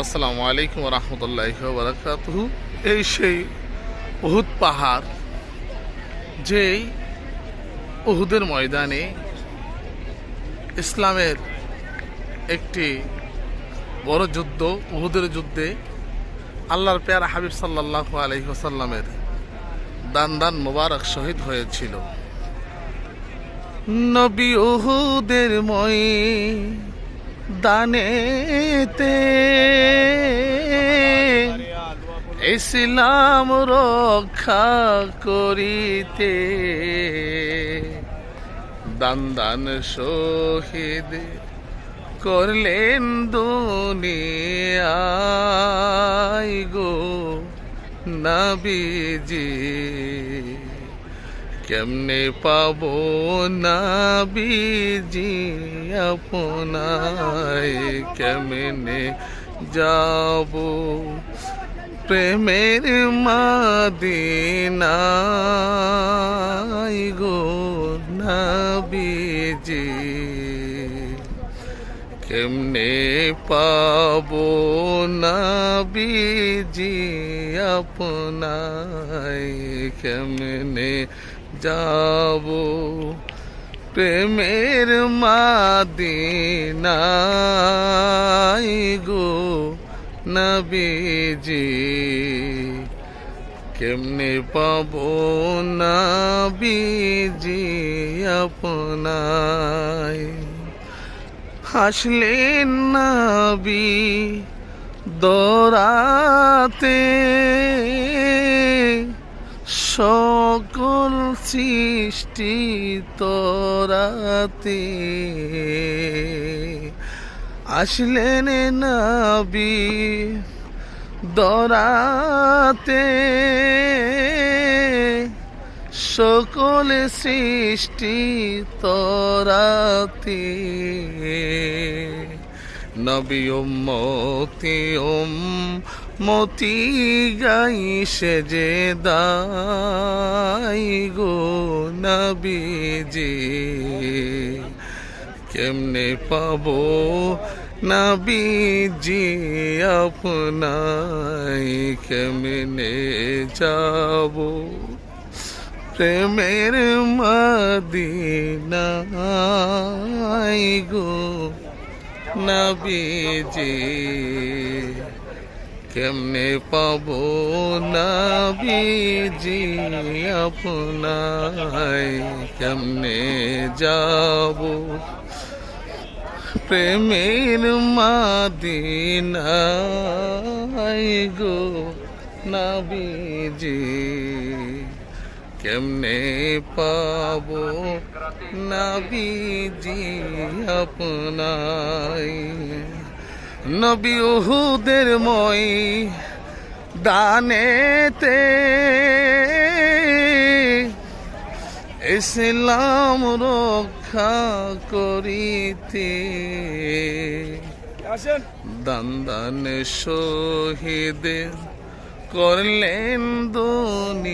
আসসালামু আলাইকুম রহমতুল্লাহ বারাকাত এই সেই উহুদ পাহাড়, যেই উহুদের ময়দানে ইসলামের একটি বড় যুদ্ধ, উহুদের যুদ্ধে আল্লাহর পেয়ার হাবিব সাল্লাহ আলহিহসাল্লামের দান দান মোবারক শহীদ হয়েছিল। নবী উহুদের মই দানেতে ইসলাম রক্ষা করিতে দান দান শহীদ করলেন দুনিয়ায় গো নবীজি কেমনে পাবো না বিজি আপনায়? কেমনে যাব প্রেমের মাদিনায় গো? কেমনে পাবো না বিজি আপনায়? কেমনে যাব? প্রেমের মাদিনাই গো নবীজি কেমনে পাবো না বিজি আপনায়? হাসলেন নাবি দরাতে। সকল সৃষ্টি তরাতে। আসলেন নাবি দরাতে। সকল সৃষ্টি তরাতে। নবী মতি ওম মতি গাই সে যে দাই গো নবীজি। কেমনে পাবো নবীজি আপনাই? কেমনে যাব? প্রেমের মদিনাই গো নবীজি কেমনে পাবো নবীজি আপনাই কেমনে যাব প্রেমের মাদিনাই গো নবীজি কেমনে পাবো? নবীজি আপনাই। নবী উহুদের মই দানেতে। ইসলাম রক্ষা করিতে। দান দান শহীদ করলেন দুনিয়াই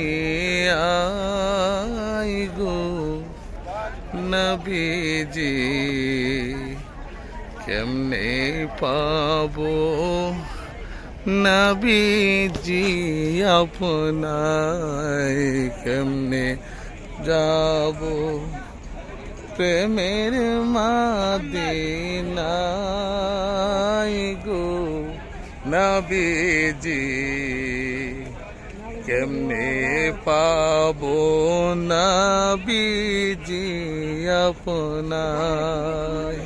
গো নবীজি কেমনে পাবো নবীজি আপনায় কেমনে যাব প্রেমের মাদিনাই গো নবীজি? কেমনে পাবো নবীজি আপনায়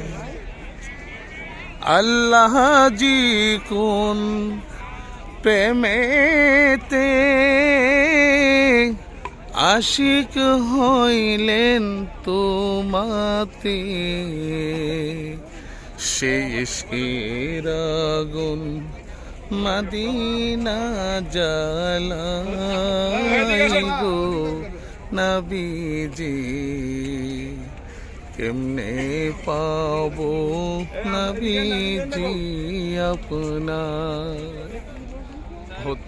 আল্লাহ জি কোন প্রেমেতে আশিক হইলেন তোমাতে? ইস্কের আগুন মদিনা জালাই গো নবীজি। কেমনে পাবো নবীজি আপনা বহুত